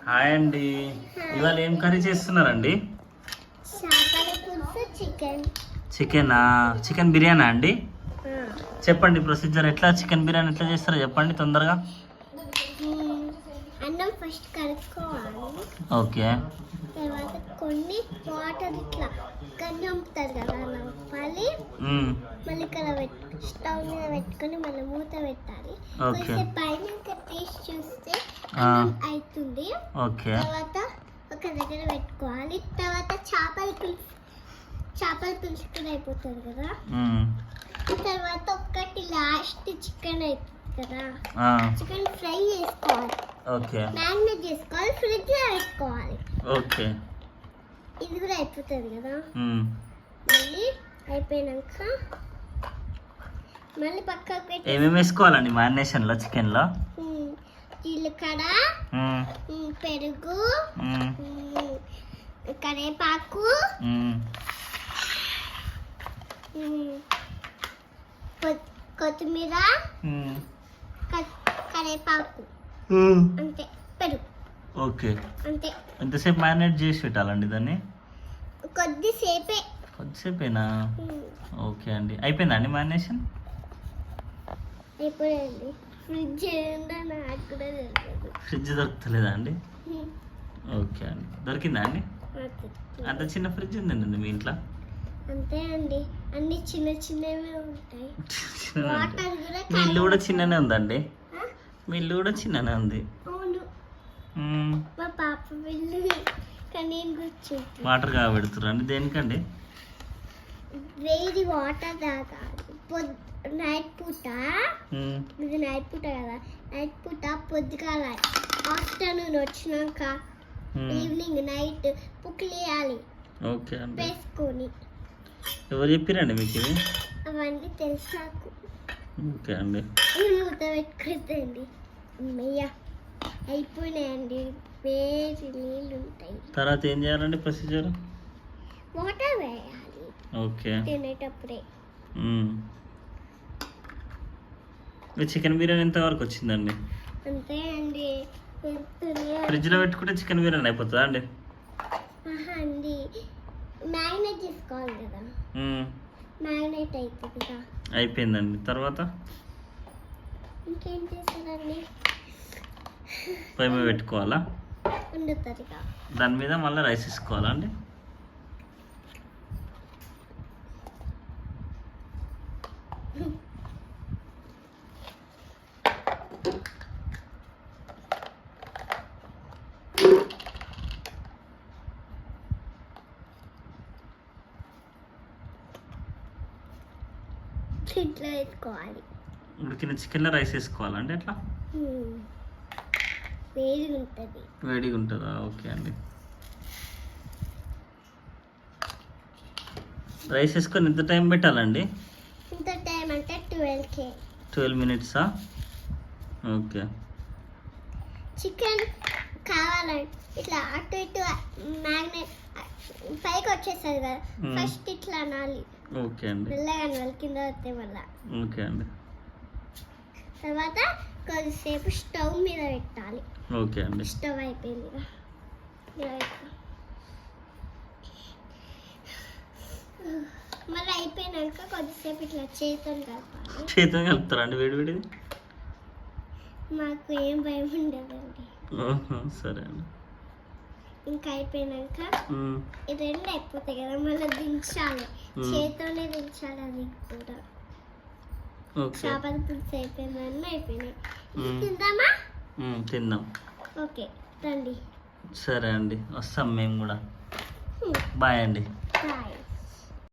Hi అండి. ఇవాళ ఏం కర్రీ చేస్తున్నారండి? చికెన్. చికెనా? బిర్యానా అండి? చెప్పండి ప్రొసీజర్ ఎట్లా చికెన్ బిర్యానీ ఎట్లా చేస్తారో చెప్పండి తొందరగా. అన్నం ఫస్ట్ కలుపుకోవాలి ఓకే. తర్వాత కొన్ని వాటర్ ఇట్లా గంజి పంపుతారు కదా మ్మ్. మళ్ళీ ఇక్కడ పెట్ స్టవ్ మీద పెట్టుకొని మళ్ళీ మూత పెట్టాలి. ఓకే. కొంచెం పైన ఇంకా తీసి చూస్తే అవుతుంది. ఓకే. తర్వాత ఒక దగ్గర పెట్టుకోవాలి. తర్వాత చేపల పులుసు. చేపల పులుసు కూడా అయిపోతుంది కదా. తర్వాత ఒక్కటి లాస్ట్ చికెన్ అవుతుంది కదా? చికెన్ ఫ్రై చేసుకోవాలి. ఓకే. మ్యారినేట్ చేసుకోవాలి. ఫ్రిడ్జ్లో పెట్టుకోవాలి. ఓకే. ఇది కూడా అయిపోతుంది కదా. మళ్ళీ అయిపోయినాక మళ్ళీ పక్కకు పెట్టి ఏమేమి వేసుకోవాలండి మ్యారినేషన్లో చికెన్లో ఉమ్, జీలకర్ర పెరుగు మ్మ్. ఉమ్, కరివేపాకు మ్మ్. ఉమ్, కొ- కొత్తిమీర మ్మ్. క- కరివేపాకు. మ్మ్. అంతే పెరుగు. ఓకే. అంతే. ఎంతసేపు మ్యారినేట్ చేసి పెట్టాలండి దాన్ని? కొద్దిసేపే. కొద్దిసేపేనా? ఓకే అండి. అయిపోయిందా అండి మ్యారినేషన్? అయిపోయింది ఫ్రిడ్జ్ ఏంటో నాకు కూడా ఫ్రిడ్జ్ దొరుకుతలేదా అండి? ఓకే అండి. దొరికిందా అండి? అంత చిన్న ఫ్రిడ్జ్ ఉందండి మీ ఇంట్లో? అంతే అండి. అన్ని చిన్న చిన్నవి ఉంటాయి. మీ ఇల్లు కూడా చిన్ననే ఉందండి? మీ ఇల్లు కూడా చిన్ననే ఉంది. మా పాప వెళ్ళి కానీ వాటర్ కాబెడుతురండి దేనికండి? వేడి వాటర్ తాగాలి. నైట్ పూట. ఇది నైట్ పూట కదా. నైట్ పూట పొద్దుగాల ఆఫ్టర్నూన్ వచ్చినాక. ఈవినింగ్ నైట్ పుక్కిలేయాలి ఓకే అండి. వేసుకొని. ఎవరు చెప్పిరండి మీకు ఇది? అవన్నీ తెలుసు నాకు. ఓకే అండి. మూత పెట్టుకుంటుంది. అమ్మయ్య అయిపోయినాయండి. వేడి నీళ్ళు ఉంటాయి. తర్వాత ఏం చేయాలండి ప్రొసీజర్ వాటర్ వేయాలి. ఓకే తినేటప్పుడే. మ్మ్. మీ చికెన్ బిర్యానీ ఎంత వరకు వచ్చిందండి? అంతే అండి. వెళ్తూనే ఫ్రిడ్జ్లో పెట్టుకుంటే చికెన్ బిర్యానీ అయిపోతుందా అండి? అండి. మ్యారినేట్ చేసుకోవాలి కదా. మ్మ్. మ్యారినేట్ అవుతుంది కదా. అయిపోయిందండి. తర్వాత? ఇంకేం చేస్తారండి? పొయ్యి పెట్టుకోవాలా? దాని మీద మళ్ళీ రైస్ వేసుకోవాలా అండి? ఇట్లా వేసుకోవాలి. ఉడికిన చికెన్లో రైస్ వేసుకోవాలండి ఎట్లా. వేడిగా ఉంటుంది. వేడిగా ఉంటుందా? ఓకే అండి. రైస్ వేసుకొని ఎంత టైం పెట్టాలండి? ఇంత టైం అంటే ట్వెల్వ్కే. ట్వెల్వ్ మినిట్సా? ఓకే. చికెన్ కావాలంటే ఇట్లా అటు ఇటు మ్యాగ్నెట్ పైకి వచ్చేస్తుంది కదా. ఫస్ట్ ఇట్లా అనాలి ఓకే అండి. మెల్లగా కింద వస్తే మళ్ళా. ఓకే అండి. తర్వాత కొద్దిసేపు స్టవ్ మీద పెట్టాలి. ఓకే అండి. స్టవ్ అయిపోయింది. మళ్ళీ అయిపోయినాక కొద్దిసేపు ఇట్లా చేతులు కలపాలి. చేతితో కలుపుతారా అండి వేడి వేడిది? మాకు ఏం భయం ఉండదండి. సరే అండి. ఇంకా అయిపోయినాక. ఈ రెండు అయిపోతాయి కదా మళ్ళీ దించాలి. చేతితోనే దించాలి అది కూడా. చేపల పులుసు అయిపోయిందని అయిపోయినాయి. తిందామా? తిందాం. ఓకే రండి. సరే అండి వస్తాం మేము కూడా. బాయ్ అండి. బాయ్.